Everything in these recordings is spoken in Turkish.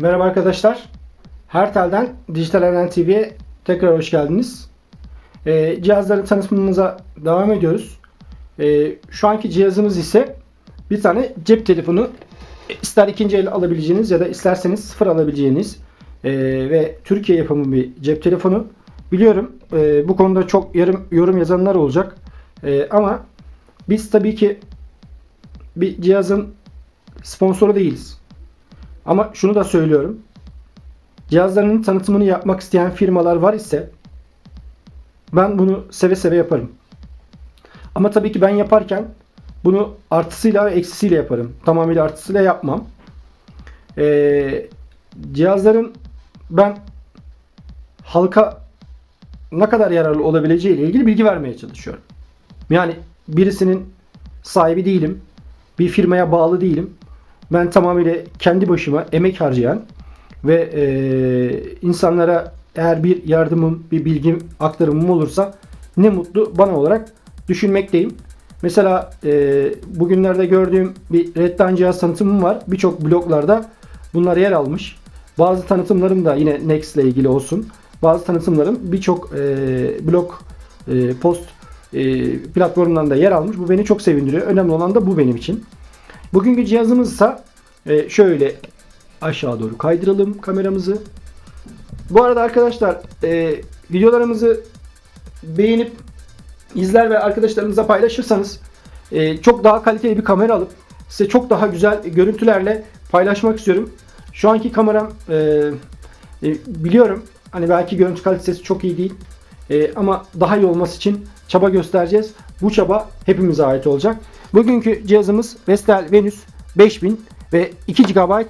Merhaba arkadaşlar. Hertel'den Dijital Evren TV'ye tekrar hoş geldiniz. Ee, cihazları tanıtımımıza devam ediyoruz. Ee, şu anki cihazımız ise bir tane cep telefonu. İster ikinci el alabileceğiniz ya da isterseniz sıfır alabileceğiniz ee, ve Türkiye yapımı bir cep telefonu. Biliyorum ee, bu konuda çok yorum, yorum yazanlar olacak. Ee, ama biz tabii ki bir cihazın sponsoru değiliz. Ama şunu da söylüyorum. Cihazlarının tanıtımını yapmak isteyen firmalar var ise ben bunu seve seve yaparım. Ama tabii ki ben yaparken bunu artısıyla ve eksisiyle yaparım. Tamamıyla artısıyla yapmam. Ee, cihazların ben halka ne kadar yararlı olabileceği ile ilgili bilgi vermeye çalışıyorum. Yani birisinin sahibi değilim. Bir firmaya bağlı değilim. Ben tamamıyla kendi başıma emek harcayan ve e, insanlara eğer bir yardımım, bir bilgim, aktarımım olursa ne mutlu bana olarak düşünmekteyim. Mesela e, bugünlerde gördüğüm bir Redline cihaz tanıtımım var. Birçok bloglarda bunlar yer almış. Bazı tanıtımlarım da yine Next ile ilgili olsun. Bazı tanıtımlarım birçok e, blog e, post e, platformlarında yer almış. Bu beni çok sevindiriyor. Önemli olan da bu benim için. Bugünkü cihazımız ise e, şöyle aşağı doğru kaydıralım kameramızı. Bu arada arkadaşlar e, videolarımızı beğenip izler ve arkadaşlarınıza paylaşırsanız e, çok daha kaliteli bir kamera alıp size çok daha güzel görüntülerle paylaşmak istiyorum. Şu anki kameram e, biliyorum hani belki görüntü kalitesi çok iyi değil ama daha iyi olması için çaba göstereceğiz. Bu çaba hepimize ait olacak. Bugünkü cihazımız Vestel Venus 5000 ve 2 GB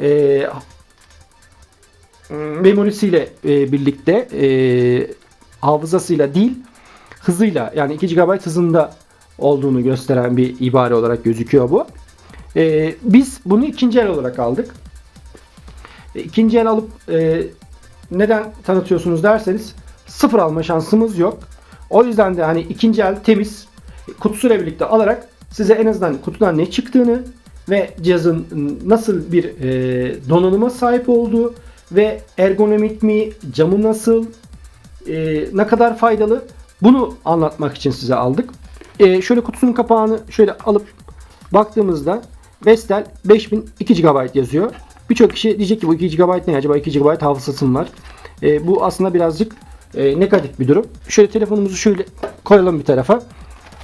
e, memorisiyle e, birlikte e, hafızasıyla değil hızıyla yani 2 GB hızında olduğunu gösteren bir ibare olarak gözüküyor bu. E, biz bunu ikinci el olarak aldık. E, ikinci el alıp e, neden tanıtıyorsunuz derseniz sıfır alma şansımız yok. O yüzden de hani ikinci el temiz kutusuyla birlikte alarak size en azından kutudan ne çıktığını ve cihazın nasıl bir e, donanıma sahip olduğu ve ergonomik mi, camı nasıl, e, ne kadar faydalı bunu anlatmak için size aldık. E, şöyle kutusunun kapağını şöyle alıp baktığımızda Vestel 5002 GB yazıyor. Birçok kişi diyecek ki bu 2 GB ne acaba 2 GB hafızası mı var? E, bu aslında birazcık e, negatif bir durum. Şöyle telefonumuzu şöyle koyalım bir tarafa.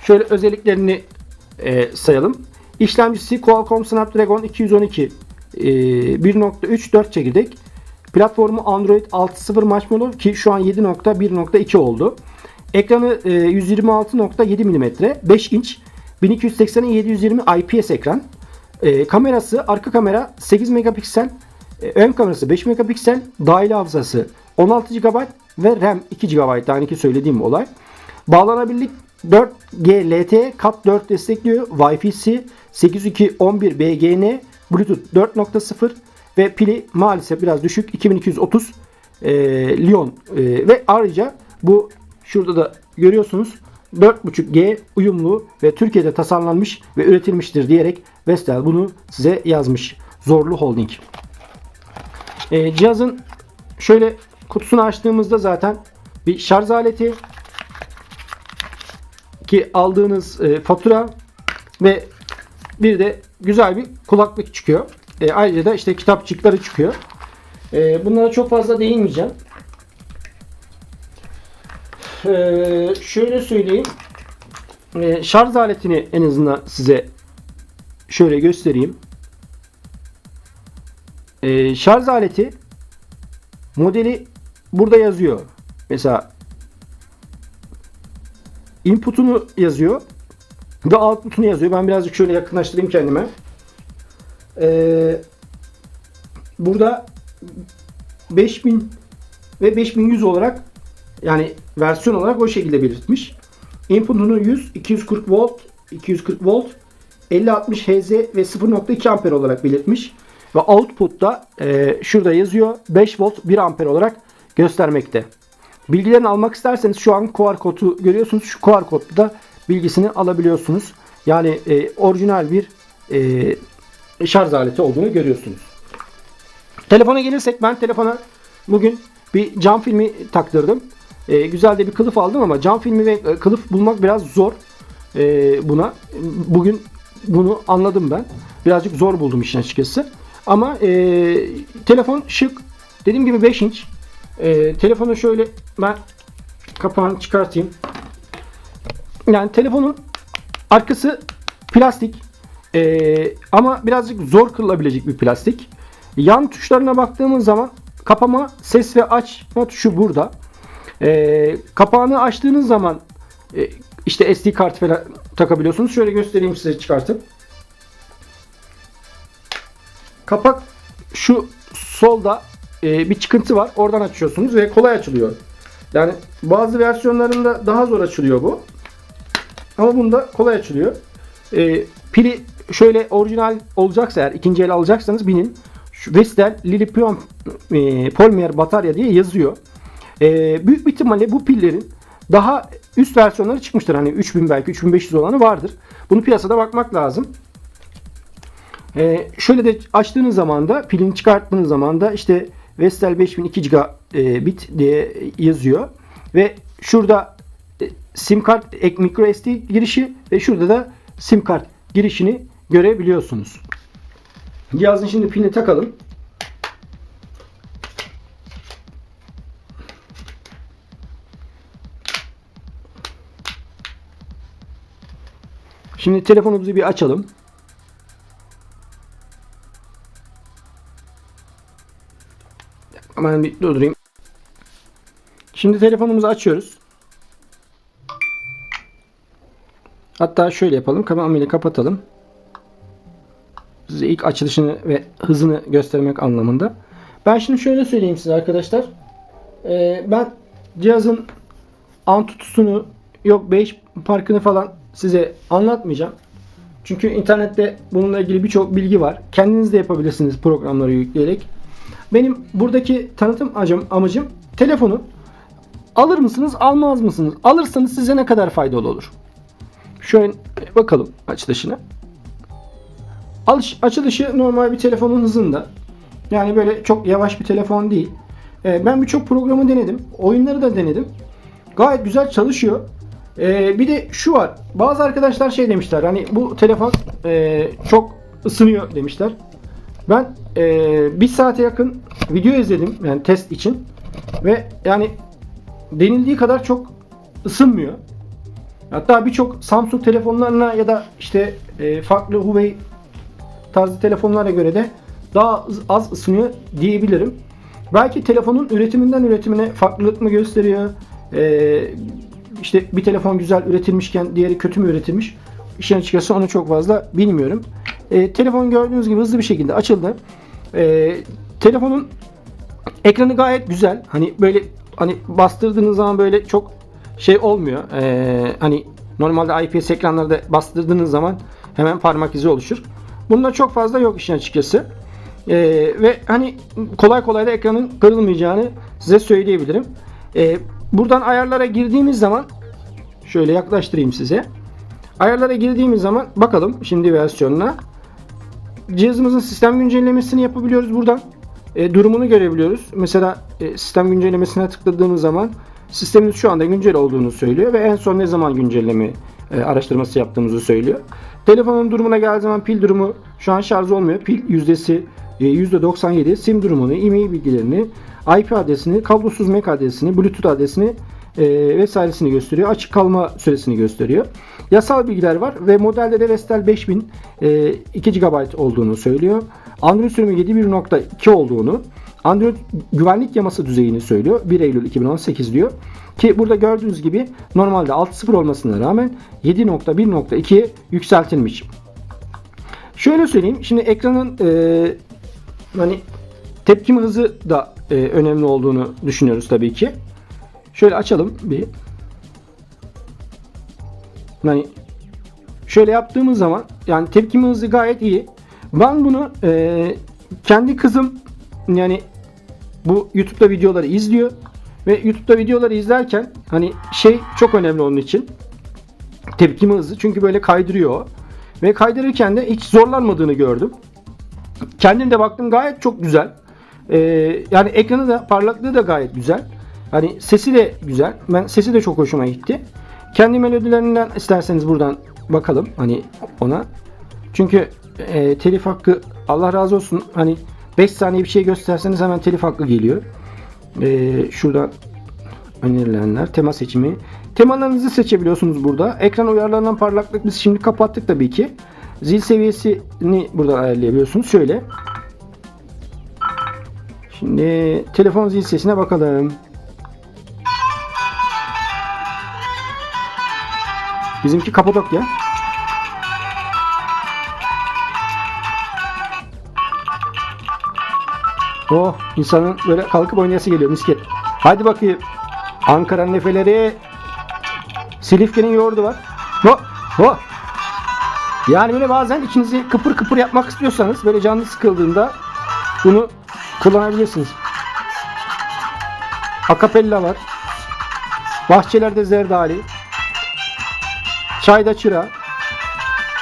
Şöyle özelliklerini e, sayalım. İşlemcisi Qualcomm Snapdragon 212 e, 1.3 4 çekirdek. Platformu Android 6.0 Marshmallow ki şu an 7.1.2 oldu. Ekranı e, 126.7 mm 5 inç 1280'e 720 IPS ekran. E, kamerası arka kamera 8 megapiksel, e, ön kamerası 5 megapiksel, dahili hafızası 16 GB ve RAM 2 GB yani ki söylediğim olay. Bağlanabilirlik 4G LTE Cat 4 destekliyor. Wi-Fi 802.11 BGN, Bluetooth 4.0 ve pili maalesef biraz düşük 2230 e, Lyon e, ve ayrıca bu şurada da görüyorsunuz 4.5G uyumlu ve Türkiye'de tasarlanmış ve üretilmiştir diyerek Vestel bunu size yazmış. Zorlu Holding. E, cihazın şöyle kutusunu açtığımızda zaten bir şarj aleti ki aldığınız e, fatura ve bir de güzel bir kulaklık çıkıyor. E, ayrıca da işte kitapçıkları çıkıyor. E, bunlara çok fazla değinmeyeceğim. E, şöyle söyleyeyim. E, şarj aletini en azından size şöyle göstereyim. E, şarj aleti modeli burada yazıyor. Mesela input'unu yazıyor ve output'unu yazıyor. Ben birazcık şöyle yakınlaştırayım kendime. Ee, burada 5000 ve 5100 olarak yani versiyon olarak o şekilde belirtmiş. Input'unu 100, 240 volt, 240 volt, 50-60 Hz ve 0.2 amper olarak belirtmiş. Ve output'ta e, şurada yazıyor 5 volt 1 amper olarak göstermekte. Bilgilerini almak isterseniz şu an QR kodu görüyorsunuz. Şu QR kodda da bilgisini alabiliyorsunuz. Yani e, orijinal bir e, şarj aleti olduğunu görüyorsunuz. Telefona gelirsek ben telefona bugün bir cam filmi taktırdım. Ee, güzel de bir kılıf aldım ama cam filmi ve e, kılıf bulmak biraz zor ee, buna. Bugün bunu anladım ben. Birazcık zor buldum işin açıkçası. Ama e, telefon şık. Dediğim gibi 5 inç. E, telefonu şöyle ben kapağını çıkartayım. Yani telefonun arkası plastik. E, ama birazcık zor kırılabilecek bir plastik. Yan tuşlarına baktığımız zaman kapama, ses ve açma tuşu burada. E, kapağını açtığınız zaman e, işte SD kart falan takabiliyorsunuz. Şöyle göstereyim size çıkartıp. Kapak şu solda e, bir çıkıntı var. Oradan açıyorsunuz ve kolay açılıyor. Yani bazı versiyonlarında daha zor açılıyor bu. Ama bunda kolay açılıyor. E, pili şöyle orijinal olacaksa eğer ikinci el alacaksanız binin. Şu Vestel Lilipion e, Polymer batarya diye yazıyor. E, büyük bir ihtimalle bu pillerin daha üst versiyonları çıkmıştır. Hani 3000 belki 3500 olanı vardır. Bunu piyasada bakmak lazım. Ee, şöyle de açtığınız zaman da pilini çıkarttığınız zaman da işte Vestel 5002 gigabit diye yazıyor. Ve şurada e, sim kart ek micro SD girişi ve şurada da sim kart girişini görebiliyorsunuz. Cihazın şimdi pilini takalım. Şimdi telefonumuzu bir açalım. Hemen bir durdurayım. Şimdi telefonumuzu açıyoruz. Hatta şöyle yapalım. Tamamıyla kapatalım. Size ilk açılışını ve hızını göstermek anlamında. Ben şimdi şöyle söyleyeyim size arkadaşlar. Ee, ben cihazın Antutu'sunu yok 5 parkını falan size anlatmayacağım. Çünkü internette bununla ilgili birçok bilgi var. Kendiniz de yapabilirsiniz programları yükleyerek. Benim buradaki tanıtım amacım, amacım telefonu alır mısınız almaz mısınız? Alırsanız size ne kadar faydalı olur? Şöyle bakalım açılışına. Alış, açılışı normal bir telefonun hızında. Yani böyle çok yavaş bir telefon değil. Ee, ben birçok programı denedim. Oyunları da denedim. Gayet güzel çalışıyor. Ee, bir de şu var. Bazı arkadaşlar şey demişler. Hani bu telefon e, çok ısınıyor demişler. Ben e, bir saate yakın video izledim yani test için ve yani denildiği kadar çok ısınmıyor. Hatta birçok Samsung telefonlarına ya da işte e, farklı Huawei tarzı telefonlara göre de daha az ısınıyor diyebilirim. Belki telefonun üretiminden üretimine farklılık mı gösteriyor? E, işte bir telefon güzel üretilmişken diğeri kötü mü üretilmiş? İşin açıkçası onu çok fazla bilmiyorum. E, telefon gördüğünüz gibi hızlı bir şekilde açıldı. E, telefonun ekranı gayet güzel. Hani böyle hani bastırdığınız zaman böyle çok şey olmuyor. E, hani normalde IPS ekranlarda bastırdığınız zaman hemen parmak izi oluşur. Bunda çok fazla yok işin açıkçası. E, ve hani kolay kolay da ekranın kırılmayacağını size söyleyebilirim. E, buradan ayarlara girdiğimiz zaman şöyle yaklaştırayım size. Ayarlara girdiğimiz zaman bakalım şimdi versiyonuna. Cihazımızın sistem güncellemesini yapabiliyoruz buradan. E, durumunu görebiliyoruz. Mesela e, sistem güncellemesine tıkladığımız zaman sistemimiz şu anda güncel olduğunu söylüyor ve en son ne zaman güncelleme e, araştırması yaptığımızı söylüyor. Telefonun durumuna geldiği zaman pil durumu şu an şarj olmuyor. Pil yüzdesi e, %97. SIM durumunu, e-mail bilgilerini, IP adresini, kablosuz MAC adresini, Bluetooth adresini e, vesairesini gösteriyor. Açık kalma süresini gösteriyor. Yasal bilgiler var ve modelde de Vestel 5000 e, 2 GB olduğunu söylüyor. Android sürümü 7.1.2 olduğunu, Android güvenlik yaması düzeyini söylüyor. 1 Eylül 2018 diyor. Ki burada gördüğünüz gibi normalde 6.0 olmasına rağmen 7.1.2'ye yükseltilmiş. Şöyle söyleyeyim. Şimdi ekranın e, hani tepkime hızı da e, önemli olduğunu düşünüyoruz tabii ki. Şöyle açalım bir. Yani şöyle yaptığımız zaman yani tepkime hızı gayet iyi. Ben bunu e, kendi kızım yani bu YouTube'da videoları izliyor ve YouTube'da videoları izlerken hani şey çok önemli onun için tepkime hızı çünkü böyle kaydırıyor ve kaydırırken de hiç zorlanmadığını gördüm. Kendim de baktım gayet çok güzel. Ee, yani ekranı da parlaklığı da gayet güzel. Hani sesi de güzel. Ben sesi de çok hoşuma gitti. Kendi melodilerinden isterseniz buradan bakalım hani ona. Çünkü e, telif hakkı Allah razı olsun hani 5 saniye bir şey gösterseniz hemen telif hakkı geliyor. E, şuradan önerilenler tema seçimi. Temalarınızı seçebiliyorsunuz burada. Ekran uyarlarından parlaklık biz şimdi kapattık tabii ki. Zil seviyesini buradan ayarlayabiliyorsunuz. Şöyle. Şimdi telefon zil sesine bakalım. Bizimki Kapadokya. Oh insanın böyle kalkıp oynayası geliyor misket. Hadi bakayım. Ankara'nın nefeleri. Silifke'nin yoğurdu var. Ho, ho. Yani böyle bazen içinizi kıpır kıpır yapmak istiyorsanız böyle canlı sıkıldığında bunu kullanabilirsiniz. Akapella var. Bahçelerde zerdali. Çayda çıra.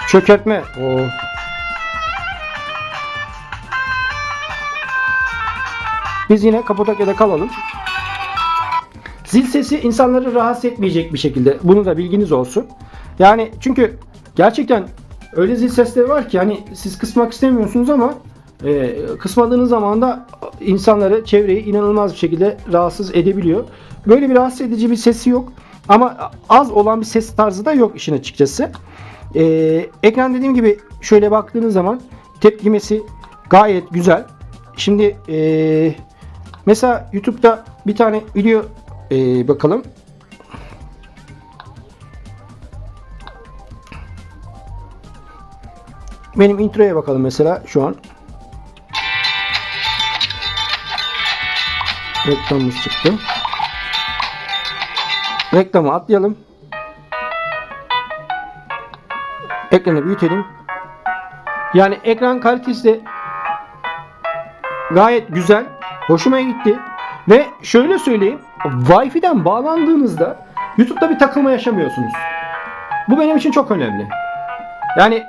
Çökertme. Oo. Biz yine Kapadokya'da kalalım. Zil sesi insanları rahatsız etmeyecek bir şekilde. Bunu da bilginiz olsun. Yani çünkü gerçekten öyle zil sesleri var ki hani siz kısmak istemiyorsunuz ama e, kısmadığınız zaman da insanları, çevreyi inanılmaz bir şekilde rahatsız edebiliyor. Böyle bir rahatsız edici bir sesi yok. Ama az olan bir ses tarzı da yok işin açıkçası. E, ekran dediğim gibi şöyle baktığınız zaman tepkimesi gayet güzel. Şimdi e, mesela YouTube'da bir tane video e, bakalım. Benim introya bakalım mesela şu an. Reklamımız çıktı. Reklamı atlayalım. Ekranı büyütelim. Yani ekran kalitesi de gayet güzel. Hoşuma gitti. Ve şöyle söyleyeyim. Wi-Fi'den bağlandığınızda YouTube'da bir takılma yaşamıyorsunuz. Bu benim için çok önemli. Yani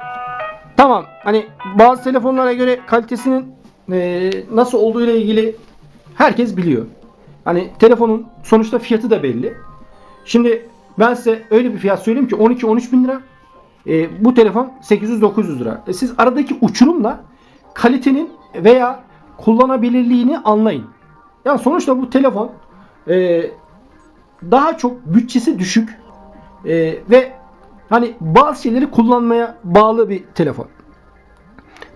tamam hani bazı telefonlara göre kalitesinin e, nasıl olduğu ile ilgili herkes biliyor. Hani telefonun sonuçta fiyatı da belli. Şimdi ben size öyle bir fiyat söyleyeyim ki 12-13 bin lira. E, bu telefon 800-900 lira. E, siz aradaki uçurumla kalitenin veya kullanabilirliğini anlayın. Yani sonuçta bu telefon e, daha çok bütçesi düşük e, ve hani bazı şeyleri kullanmaya bağlı bir telefon.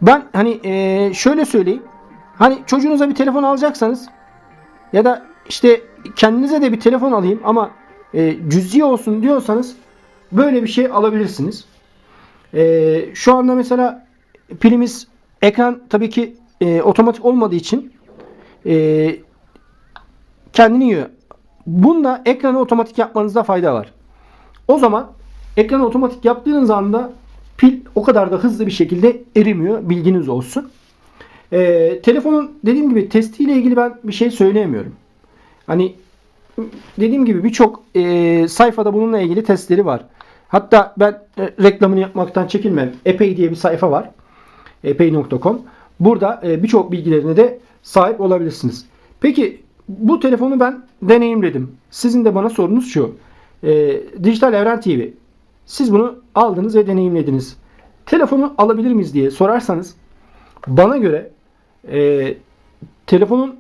Ben hani e, şöyle söyleyeyim. Hani çocuğunuza bir telefon alacaksanız ya da işte kendinize de bir telefon alayım ama e, cüzi olsun diyorsanız böyle bir şey alabilirsiniz. E, şu anda mesela pilimiz ekran tabii ki e, otomatik olmadığı için e, kendini yiyor. Bunda ekranı otomatik yapmanızda fayda var. O zaman ekranı otomatik yaptığınız anda pil o kadar da hızlı bir şekilde erimiyor. Bilginiz olsun. Ee, telefonun dediğim gibi testiyle ilgili ben bir şey söyleyemiyorum. Hani dediğim gibi birçok e, sayfada bununla ilgili testleri var. Hatta ben e, reklamını yapmaktan çekinmem. Epey diye bir sayfa var. Epey.com. Burada e, birçok bilgilerine de sahip olabilirsiniz. Peki bu telefonu ben deneyimledim. Sizin de bana sorunuz şu. E, Dijital Evren TV. Siz bunu aldınız ve deneyimlediniz. Telefonu alabilir miyiz diye sorarsanız bana göre e, telefonun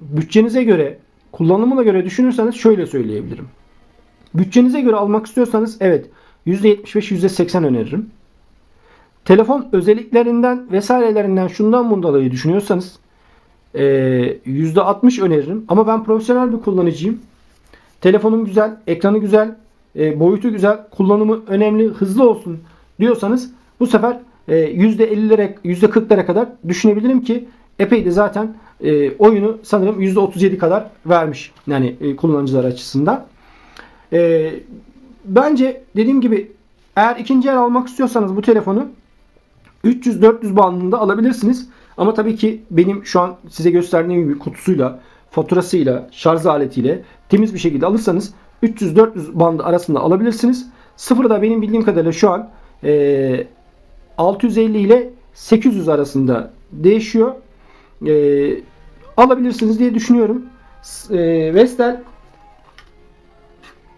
bütçenize göre kullanımına göre düşünürseniz şöyle söyleyebilirim. Bütçenize göre almak istiyorsanız evet %75-%80 öneririm. Telefon özelliklerinden vesairelerinden şundan bundan dolayı düşünüyorsanız e, %60 öneririm. Ama ben profesyonel bir kullanıcıyım. Telefonum güzel, ekranı güzel, e, boyutu güzel, kullanımı önemli, hızlı olsun diyorsanız bu sefer e, %50'lere, %40'lara kadar düşünebilirim ki epey de zaten e, oyunu sanırım %37 kadar vermiş. Yani e, kullanıcılar açısından. E, bence dediğim gibi eğer ikinci el almak istiyorsanız bu telefonu 300-400 bandında alabilirsiniz. Ama tabii ki benim şu an size gösterdiğim gibi kutusuyla, faturasıyla, şarj aletiyle temiz bir şekilde alırsanız 300-400 bandı arasında alabilirsiniz. Sıfırı da benim bildiğim kadarıyla şu an e, 650 ile 800 arasında değişiyor. E, alabilirsiniz diye düşünüyorum. E, Vestel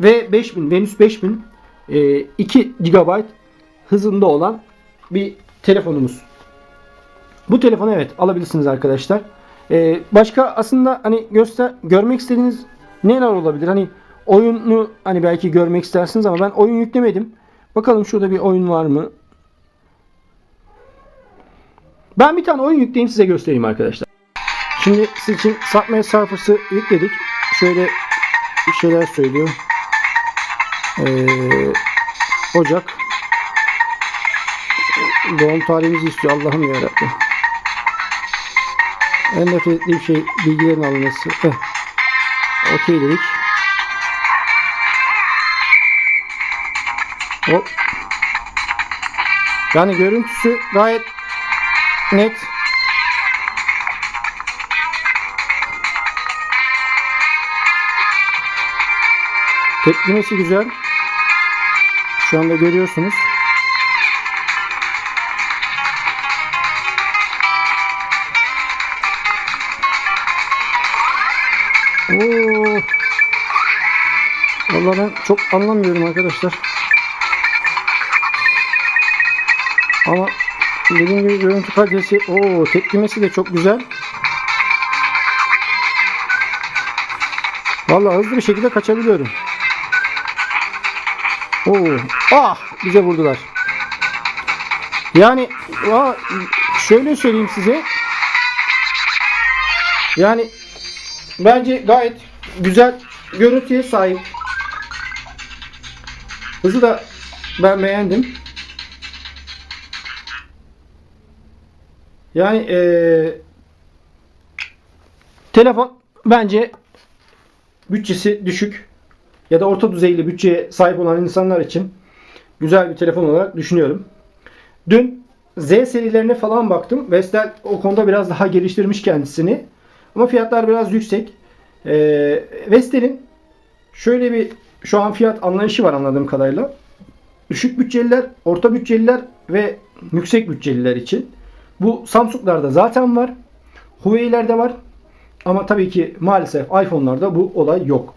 ve 5000 Venüs 5000 e, 2 GB hızında olan bir telefonumuz. Bu telefonu evet alabilirsiniz arkadaşlar. E, başka aslında hani göster görmek istediğiniz neler olabilir? Hani oyunu hani belki görmek istersiniz ama ben oyun yüklemedim. Bakalım şurada bir oyun var mı? Ben bir tane oyun yükleyeyim size göstereyim arkadaşlar. Şimdi siz için Subway Surfers'ı yükledik. Şöyle bir şeyler söylüyor. Ee, Ocak. Doğum tarihimizi istiyor. Allah'ım yarabbim. En nefret ettiğim şey bilgilerin alınması. Eh. Okey dedik. Hop. Yani görüntüsü gayet net. Tepkimesi güzel. Şu anda görüyorsunuz. Oo. Vallahi ben çok anlamıyorum arkadaşlar. Dediğim gibi görüntü kalitesi, o tepkimesi de çok güzel. Vallahi hızlı bir şekilde kaçabiliyorum. Oo, ah bize vurdular. Yani aa, şöyle söyleyeyim size. Yani bence gayet güzel görüntüye sahip. Hızı da ben beğendim. Yani eee telefon bence bütçesi düşük ya da orta düzeyli bütçeye sahip olan insanlar için güzel bir telefon olarak düşünüyorum. Dün Z serilerine falan baktım. Vestel o konuda biraz daha geliştirmiş kendisini. Ama fiyatlar biraz yüksek. Ee, Vestel'in şöyle bir şu an fiyat anlayışı var anladığım kadarıyla. Düşük bütçeliler, orta bütçeliler ve yüksek bütçeliler için. Bu Samsung'larda zaten var. Huawei'lerde var. Ama tabii ki maalesef iPhone'larda bu olay yok.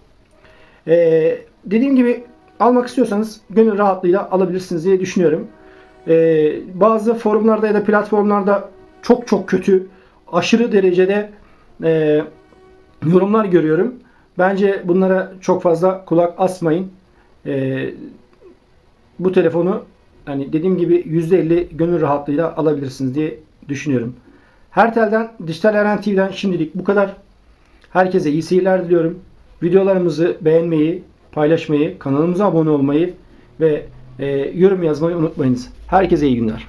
Ee, dediğim gibi almak istiyorsanız gönül rahatlığıyla alabilirsiniz diye düşünüyorum. Ee, bazı forumlarda ya da platformlarda çok çok kötü, aşırı derecede e, yorumlar görüyorum. Bence bunlara çok fazla kulak asmayın. Ee, bu telefonu hani dediğim gibi %50 gönül rahatlığıyla alabilirsiniz diye düşünüyorum. Hertel'den, Dijital Eren TV'den şimdilik bu kadar. Herkese iyi seyirler diliyorum. Videolarımızı beğenmeyi, paylaşmayı, kanalımıza abone olmayı ve e, yorum yazmayı unutmayınız. Herkese iyi günler.